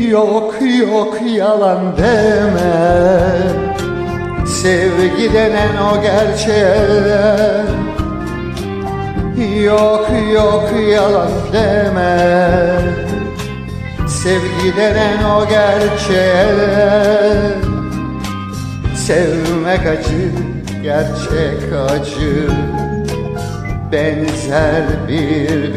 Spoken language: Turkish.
Yok yok yalan deme. Sevgi denen o gerçek Yok yok yalan deme. Sevgi denen o gerçek Sevmek acı, gerçek acı. Benzer bir